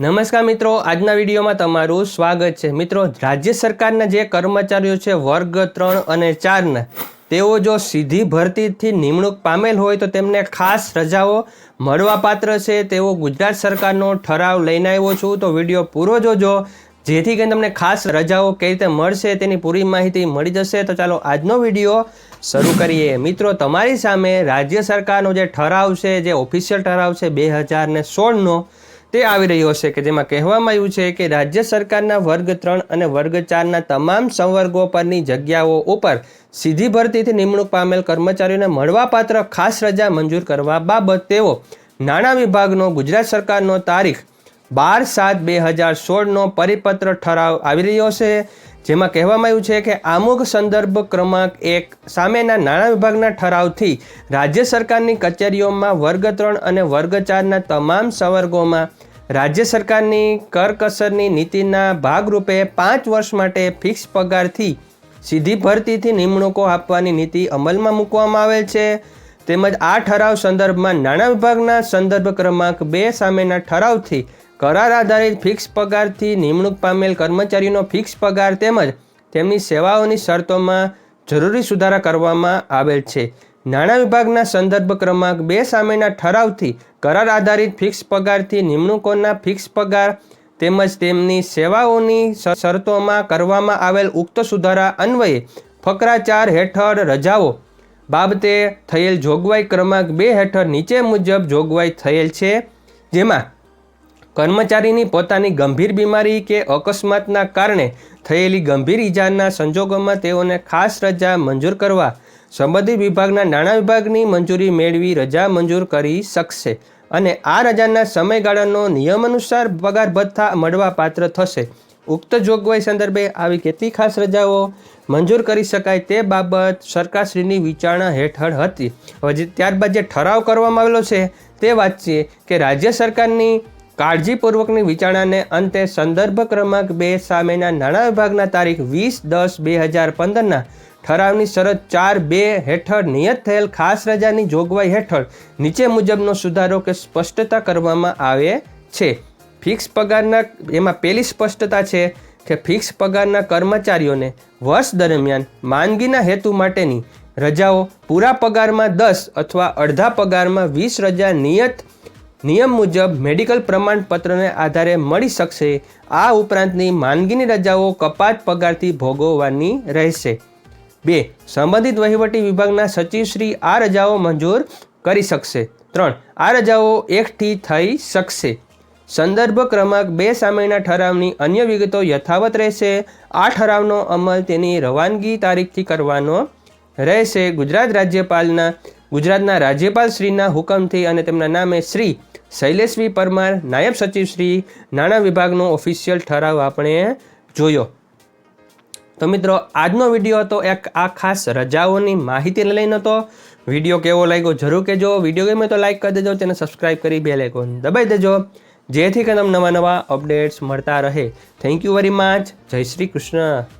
નમસ્કાર મિત્રો, આજના વિડીયોમાં તમારું સ્વાગત છે. મિત્રો, રાજ્ય સરકારના જે કર્મચારીઓ છે, વર્ગ ત્રણ અને ચારના, તેઓ જો સીધી ભરતીથી નિમણૂક પામેલ હોય તો તેમને ખાસ રજાઓ મળવાપાત્ર છે. તેવો ગુજરાત સરકારનો ઠરાવ લઈને આવ્યો છું. તો વીડિયો પૂરો જોજો. જેથી કરીને તમને ખાસ રજાઓ કઈ રીતે મળશે તેની પૂરી માહિતી મળી જશે. તો ચાલો, આજનો વીડિયો શરૂ કરીએ. મિત્રો, તમારી સામે રાજ્ય સરકારનો જે ઠરાવ છે, જે ઓફિશિયલ ઠરાવ છે, બે હજાર સોળનો તે આવી રહ્યો છે કે જેમાં કહેવામાં આવ્યું છે કે રાજ્ય સરકારના વર્ગ ત્રણ અને વર્ગ ચારના તમામ સંવર્ગો પરની જગ્યાઓ ઉપર સીધી ભરતીથી નિમણૂક પામેલ કર્મચારીઓને મળવાપાત્ર ખાસ રજા મંજૂર કરવા બાબત તેઓ નાણાં વિભાગનો ગુજરાત સરકારનો તારીખ બાર સાત બે હજાર સોળનો પરિપત્ર ઠરાવ આવી રહ્યો છે, જેમાં કહેવામાં આવ્યું છે કે આમુખ સંદર્ભ ક્રમાંક એક સામેના નાણાં વિભાગના ઠરાવથી રાજ્ય સરકારની કચેરીઓમાં વર્ગ ત્રણ અને વર્ગ ચારના તમામ સંવર્ગોમાં રાજ્ય સરકારની કરકસરની નીતિના ભાગરૂપે પાંચ વર્ષ માટે ફિક્સ પગારથી સીધી ભરતીથી નિમણૂકો આપવાની નીતિ અમલમાં મૂકવામાં આવેલ છે. તેમજ આ ઠરાવ સંદર્ભમાં નાણાં વિભાગના સંદર્ભ ક્રમાંક બે સામેના ઠરાવથી કરાર આધારિત ફિક્સ પગારથી નિમણૂક પામેલ કર્મચારીનો ફિક્સ પગાર તેમજ તેમની સેવાઓની શરતોમાં જરૂરી સુધારા કરવામાં આવેલ છે. નાણાં વિભાગના સંદર્ભ ક્રમાંક બે સામેના ઠરાવથી કરાર આધારિત ફિક્સ પગારથી નિમણૂકોના ફિક્સ પગાર તેમજ તેમની સેવાઓની શરતોમાં કરવામાં આવેલ ઉક્ત સુધારા અન્વયે ફકરા ચાર હેઠળ રજાઓ બાબતે થયેલ જોગવાઈ ક્રમાંક બે હેઠળ નીચે મુજબ જોગવાઈ થયેલ છે. જેમાં કર્મચારીની પોતાની ગંભીર બીમારી કે અકસ્માતના કારણે થયેલી ગંભીર ઈજાના સંજોગોમાં તેઓને ખાસ રજા મંજૂર કરવા સંબંધિત વિભાગના નાણાં વિભાગની મંજૂરી મેળવી રજા મંજૂર કરી શકશે અને આ રજાના સમયગાળાનો નિયમ અનુસાર પગાર ભથ્થા મળવા પાત્ર થશે. ઉક્ત જોગવાઈ સંદર્ભે આવી કેટલી ખાસ રજાઓ મંજૂર કરી શકાય તે બાબત સરકારશ્રીની વિચારણા હેઠળ હતી. હવે ત્યારબાદ જે ઠરાવ કરવામાં આવેલો છે તે વાંચીએ કે રાજ્ય સરકારની કાળજીપૂર્વકની વિચારણાને અંતે સંદર્ભ ક્રમાંક બે સામેના નાણાં વિભાગના તારીખ વીસ દસ બે હજાર પંદરના ઠરાવની શરત ચાર બે હેઠળ નિયત થયેલ ખાસ રજાની જોગવાઈ હેઠળ નીચે મુજબનો સુધારો કે સ્પષ્ટતા કરવામાં આવે છે. ફિક્સ પગારના, એમાં પહેલી સ્પષ્ટતા છે કે ફિક્સ પગારના કર્મચારીઓને વર્ષ દરમિયાન માંદગીના હેતુ માટેની રજાઓ પૂરા પગારમાં દસ અથવા અડધા પગારમાં વીસ રજા નિયત નિયમ મુજબ મેડિકલ પ્રમાણપત્રને આધારે મળી શકશે. આ ઉપરાંતની માંદગીની રજાઓ કપાત પગારથી ભોગવવાની રહેશે. બે, સંબંધિત વહીવટી વિભાગના સચિવશ્રી આ રજાઓ મંજૂર કરી શકશે. ત્રણ, આ રજાઓ એકઠી થઈ શકશે. સંદર્ભ ક્રમાંક બે સામેના ઠરાવની અન્ય વિગતો યથાવત રહેશે. આ ઠરાવનો અમલ તેની રવાનગી તારીખથી કરવાનો રહેશે. ગુજરાત રાજ્યપાલના, ગુજરાતના રાજ્યપાલ શ્રીના હુકમથી અને તેમના નામે શ્રી શૈલેષવી પરમાર, નાયબ સચિવશ્રી નાણાં વિભાગનો ઓફિશિયલ ઠરાવ આપણે જોયો. તો મિત્રો, આજનો વીડિયો હતો એક આ ખાસ રજાઓની માહિતીને લઈને હતો વીડિયો કેવો લાગ્યો જરૂર કહેજો. વીડિયો ગમે તો લાઈક કરી દેજો, તેને સબસ્ક્રાઈબ કરી બે આઇકોન દબાઈ દેજો. જેથી કે તમને નવા નવા અપડેટ્સ મળતા રહે. થેન્ક યુ વેરી મચ જય શ્રી કૃષ્ણ.